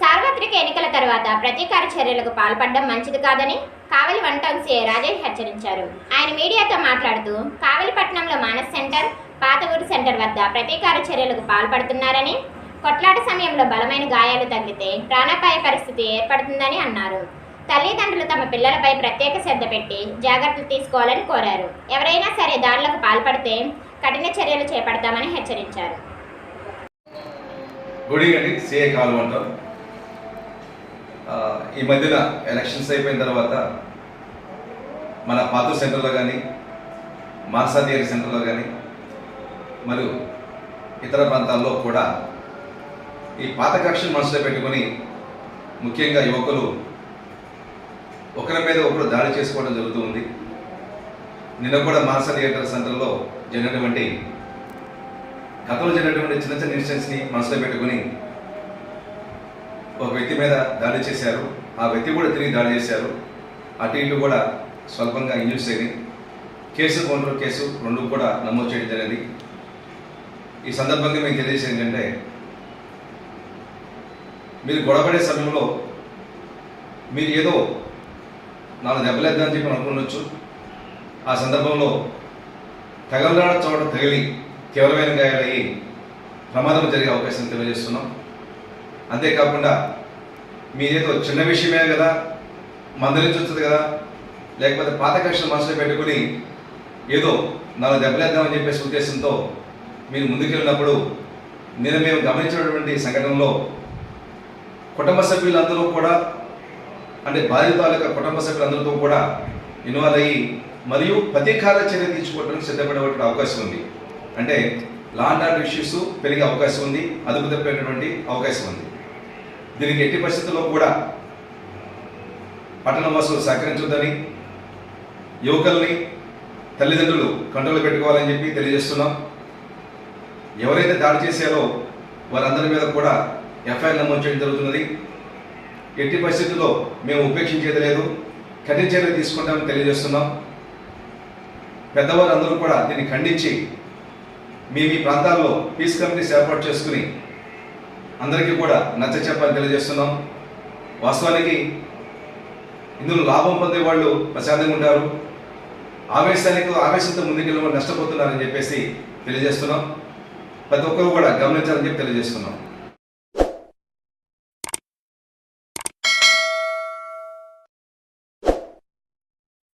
సార్వత్రిక ఎన్నికల తర్వాత ప్రతీకార చర్యలకు పాల్పడడం మంచిది కాదని Kavali one town CI Rajesh హెచ్చరించారు. ఆయన మీడియాతో మాట్లాడుతూ కావలిపట్నంలో మానస్ సెంటర్ పాత ఊరు సెంటర్ వద్ద ప్రతీకార చర్యలకు పాల్పడుతున్నారని కొట్లాట సమయంలో బలమైన గాయాలు తగిలితే ప్రాణాపాయ పరిస్థితి ఏర్పడుతుందని అన్నారు. తల్లిదండ్రులు తమ పిల్లలపై ప్రత్యేక శ్రద్ధ పెట్టి జాగ్రత్తలు తీసుకోవాలని కోరారు. ఎవరైనా సరే దాడులకు పాల్పడితే కఠిన చర్యలు చేపడతామని హెచ్చరించారు. సిఏ ఈ మధ్యన ఎలక్షన్స్ అయిపోయిన తర్వాత మన పాతూరు సెంటర్లో కానీ మానసాదేవి సెంటర్లో కానీ మరియు ఇతర ప్రాంతాల్లో కూడా ఈ పాత కక్షను మనసులో పెట్టుకొని ముఖ్యంగా యువకులు ఒకరి మీద ఒకరు దాడి చేసుకోవడం జరుగుతూ ఉంది. నిన్న కూడా మానస థియేటర్ సెంటర్లో జరిగినటువంటి గతంలో జరిగినటువంటి చిన్న చిన్న ఇన్సిడెంట్స్ని మనసులో పెట్టుకుని ఒక వ్యక్తి మీద దాడి చేశారు. ఆ వ్యక్తి కూడా తిరిగి దాడి చేశారు. అటు ఇటు కూడా స్వల్పంగా ఇంజూస్ అయింది కేసు కౌంటర్ కేసు రెండు కూడా నమోదు చేయడం జరిగింది. ఈ సందర్భంగా మేము తెలియజేసి ఏంటంటే మీరు గొడవపడే సమయంలో మీరు ఏదో నాలుగు దెబ్బలేద్దామని చెప్పి అనుకున్నచ్చు ఆ సందర్భంలో తగలరాడ చోట తగిలి తీవ్రమైన గాయాలయ్యి ప్రమాదం జరిగే అవకాశం తెలియజేస్తున్నాం. అంతేకాకుండా మీదేదో చిన్న విషయమే కదా మందలించవచ్చు కదా లేకపోతే పాత కక్షలు మనసులో పెట్టుకుని ఏదో నాలుగు దెబ్బలేద్దామని చెప్పేసి ఉద్దేశంతో మీరు ముందుకెళ్ళినప్పుడు నేను మేము గమనించినటువంటి సంఘటనలో కుటుంబ సభ్యులందరూ కూడా అంటే బాధితుల యొక్క కుటుంబ సభ్యులందరితో కూడా ఇన్వాల్వ్ అయ్యి మరియు ప్రతీకార చర్య తీసుకోవడానికి సిద్ధపడేటువంటి అవకాశం ఉంది. అంటే లాండ్ ఆర్డర్ ఇష్యూస్ పెరిగే అవకాశం ఉంది అదుపు తప్పేటటువంటి అవకాశం ఉంది. దీనికి ఎట్టి పరిస్థితుల్లో కూడా పట్టణ వాసులు సహకరించొద్దని యువకుల్ని తల్లిదండ్రులు కంట్రోల్ పెట్టుకోవాలని చెప్పి తెలియజేస్తున్నాం. ఎవరైతే దాడి చేశారో వారందరి మీద కూడా ఎఫ్ఐఆర్ నమోదు చేయడం జరుగుతున్నది. ఎట్టి పరిస్థితుల్లో మేము ఉపేక్షించేది లేదు. కఠిన చర్యలు తీసుకుంటామని తెలియజేస్తున్నాం. పెద్దవారందరూ కూడా దీన్ని ఖండించి మీ మీ ప్రాంతాల్లో పీస్ కమిటీస్ ఏర్పాటు చేసుకుని అందరికీ కూడా నచ్చ చెప్పని తెలియజేస్తున్నాం. వాస్తవానికి ఇందులో లాభం పొందే వాళ్ళు ప్రశాంతంగా ఉంటారు. ఆవేశానికి ఆవేశంతో ముందుకెళ్ళి వాళ్ళు నష్టపోతున్నారని చెప్పేసి తెలియజేస్తున్నాం. ప్రతి ఒక్కరు కూడా గమనించాలని చెప్పి తెలియజేస్తున్నాం.